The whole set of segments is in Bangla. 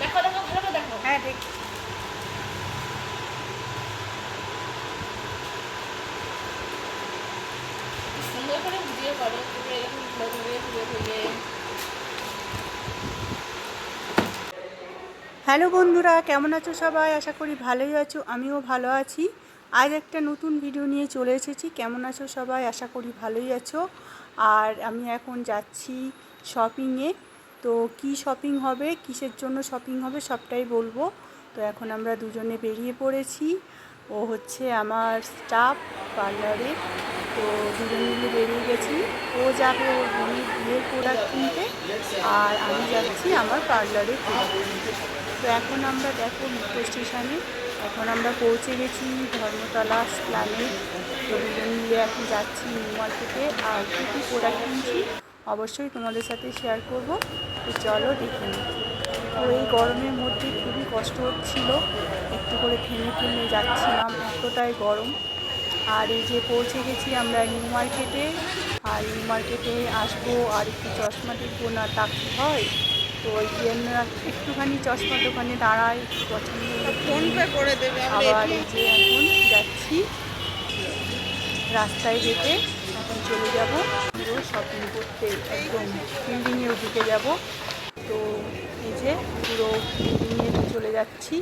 দেখো দেখো ভালো দেখো হ্যাঁ দেখ সুন্দর করে ভিডিও করো, তোমরা এরকম ঘুরে ঘুরে ঘুরে ঘুরে। হ্যালো বন্ধুরা, কেমন আছো সবাই? আশা করি ভালোই আছো, আমিও ভালো আছি। আজ একটা নতুন ভিডিও নিয়ে চলে এসেছি, কেমন আছো সবাই? আশা করি ভালোই আছো। আর আমি এখন যাচ্ছি শপিংয়ে তো কি শপিং হবে, কিসের জন্য শপিং হবে সবটাই বলব। তো এখন আমরা দুজনে বেরিয়ে পড়েছি। ও হচ্ছে আমার স্টাফ পার্লারে তো দুজন মিলে বেরিয়ে গেছি। ও যাবে ওর বোনের বিয়ের প্রোডাক্ট কিনতে। আর আমি যাচ্ছি আমার পার্লারে তো এখন আমরা দেখো মেট্রো স্টেশনে এখন আমরা পৌঁছে গেছি ধর্মতলা প্ল্যানে তো দুজন মিলে এখন যাচ্ছি নিউ মার্কেটে আর কী কী প্রোডাক্ট কিনছি, অবশ্যই তোমাদের সাথে শেয়ার করব। তো চলো দেখে তো এই গরমের মধ্যে খুবই কষ্ট হচ্ছিল। একটু করে থেমে থেমে যাচ্ছিলাম, এতটাই গরম। আর এই যে পৌঁছে গেছি আমরা নিউ মার্কেটে আর নিউ মার্কেটে আসব আর একটু চশমা দেখব না তা হয়? তো ওই জন্য একটুখানি চশমা দোকানে দাঁড়াই পছন্দ হলে ফোন পে করে দেবে আবার এই যে এখন যাচ্ছি। রাস্তায় যেতে এখন চলে যাব। পুরো শপিং করতে একদম বিল্ডিংয়েও ঢুকে যাব। তো এই যে পুরো বিল্ডিংয়ে চলে যাচ্ছি।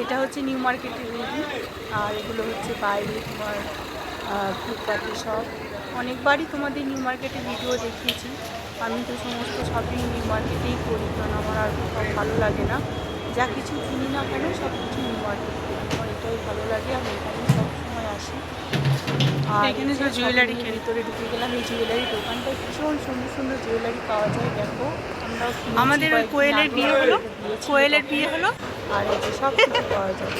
এটা হচ্ছে নিউ মার্কেটের বিল্ডিং আর এগুলো হচ্ছে বাইরে তোমার ফুটপাতে সব অনেকবারই তোমাদের নিউ মার্কেটের ভিডিও দেখিয়েছি। আমি তো সমস্ত শপিং নিউ মার্কেটেই করি কারণ আমার আর কোথাও ভালো লাগে না। যা কিছু কিনি না কেন সব কিছু নিউ মার্কেট করি। আমার এটাই ভালো লাগে আমি এখানে সবসময় আসি। আর এখানে যে সব jewelry ভিতরে ঢুকে গেলাম এই জুয়েলারি দোকানটায় ভীষণ সুন্দর সুন্দর জুয়েলারি পাওয়া যায় দেখো। আমাদের ওই কোয়েলের বিয়ে হলো? কোয়েলের। বিয়ে হলো? আর এই যে সব কিছু পাওয়া যায়।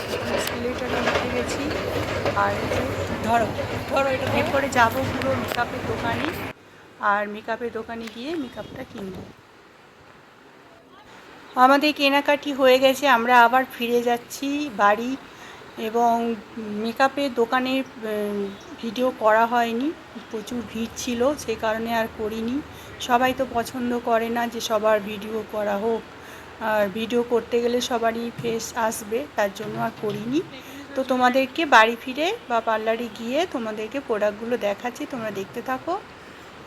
স্কেলেটারে উঠে গেছি। আর ধরো ধরো এটা এরপরে যাব পুরো মেকআপের দোকানে। আর মেকআপের দোকানে গিয়ে মেকআপটা কিনবো। আমাদের কেনাকাটি হয়ে গেছে, আমরা আবার ফিরে যাচ্ছি বাড়ি এবং মেকআপের দোকানে ভিডিও করা হয়নি, প্রচুর ভিড় ছিল, সে কারণে আর করিনি। সবাই তো পছন্দ করে না যে সবার ভিডিও করা হোক, আর ভিডিও করতে গেলে সবারই ফেস আসবে, তার জন্য আর করিনি। তো তোমাদেরকে বাড়ি ফিরে বা পার্লারে গিয়ে তোমাদেরকে প্রোডাক্টগুলো দেখাচ্ছি, তোমরা দেখতে থাকো।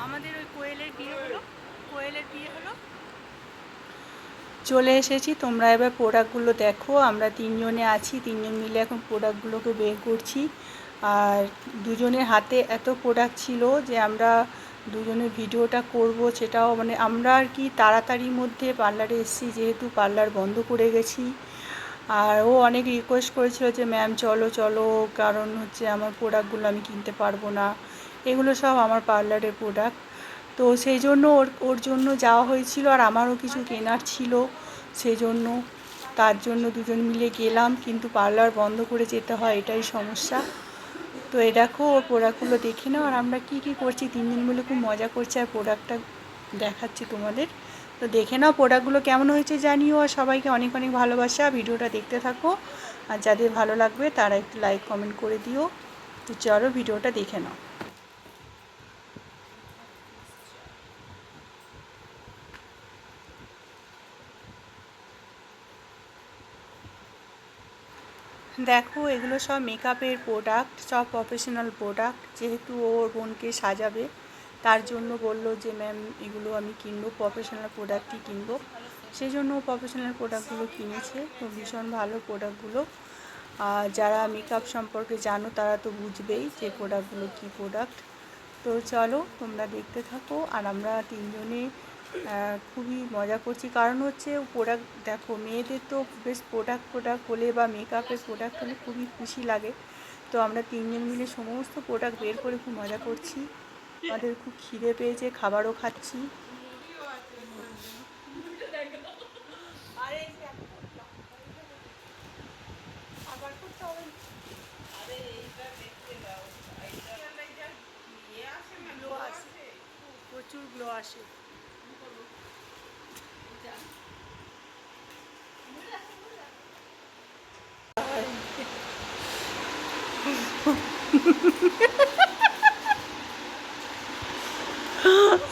আমাদের ওই কোয়েলের বিয়ে হলো। কোয়েলের বিয়ে হলো। চলে এসেছি। তোমরা এবার প্রোডাক্টগুলো দেখো। আমরা তিনজনে আছি। তিনজন মিলে এখন প্রোডাক্টগুলোকে বের করছি। আর দুজনের হাতে এত প্রোডাক্ট ছিল যে আমরা দুজনে ভিডিওটা করব সেটাও মানে আমরা আর কি তাড়াতাড়ির মধ্যে পার্লারে এসেছি। যেহেতু পার্লার বন্ধ করে গেছি। আর ও অনেক রিকোয়েস্ট করেছিল যে ম্যাম চলো চলো। কারণ হচ্ছে আমার প্রোডাক্টগুলো আমি কিনতে পারব না। এগুলো সব আমার পার্লারের প্রোডাক্ট তো সেই জন্য ওর ওর জন্য যাওয়া হয়েছিল আর আমারও কিছু কেনার ছিল সেই জন্য। তার জন্য দুজন মিলে গেলাম, কিন্তু পার্লার বন্ধ করে যেতে হয়, এটাই সমস্যা। তো এ দেখো, ওর প্রোডাক্টগুলো দেখে নাও আর আমরা কী কী করছি। তিনজন মিলে খুব মজা করছি আর প্রোডাক্টটা দেখাচ্ছি তোমাদের। তো দেখে নাও প্রোডাক্টগুলো কেমন হয়েছে, জানিও। আর সবাইকে অনেক অনেক ভালোবাসা। ভিডিওটা দেখতে থাকো। আর যাদের ভালো লাগবে তারা একটু লাইক কমেন্ট করে দিও। তো চলো ভিডিওটা দেখে নাও। দেখো, এগুলো সব মেকআপের প্রোডাক্ট সব প্রফেশনাল প্রোডাক্ট যেহেতু ওর বোনকে সাজাবে, তার জন্য বলল যে, ম্যাম, এগুলো আমি কিনবো প্রফেশনাল প্রোডাক্টই কিনবো। সেই জন্য প্রফেশনাল প্রোডাক্টগুলো কিনেছে, তো ভীষণ ভালো প্রোডাক্টগুলো আর যারা মেকআপ সম্পর্কে জানো, তারা তো বুঝবেই যে প্রোডাক্টগুলো কী প্রোডাক্ট তো চলো, তোমরা দেখতে থাকো, আর আমরা তিনজনে খুবই মজা করছি। কারণ হচ্ছে প্রোডাক্ট দেখো মেয়েদের তো বেশ প্রোডাক্ট প্রোডাক্ট হলে বা মেকআপের প্রোডাক্ট হলে খুবই খুশি লাগে। তো আমরা তিনজন মিলে সমস্ত প্রোডাক্ট বের করে খুব মজা করছি। আমাদের খুব খিদে পেয়েছে খাবারও খাচ্ছি। প্রচুর গ্লো আসে। ハハハハ!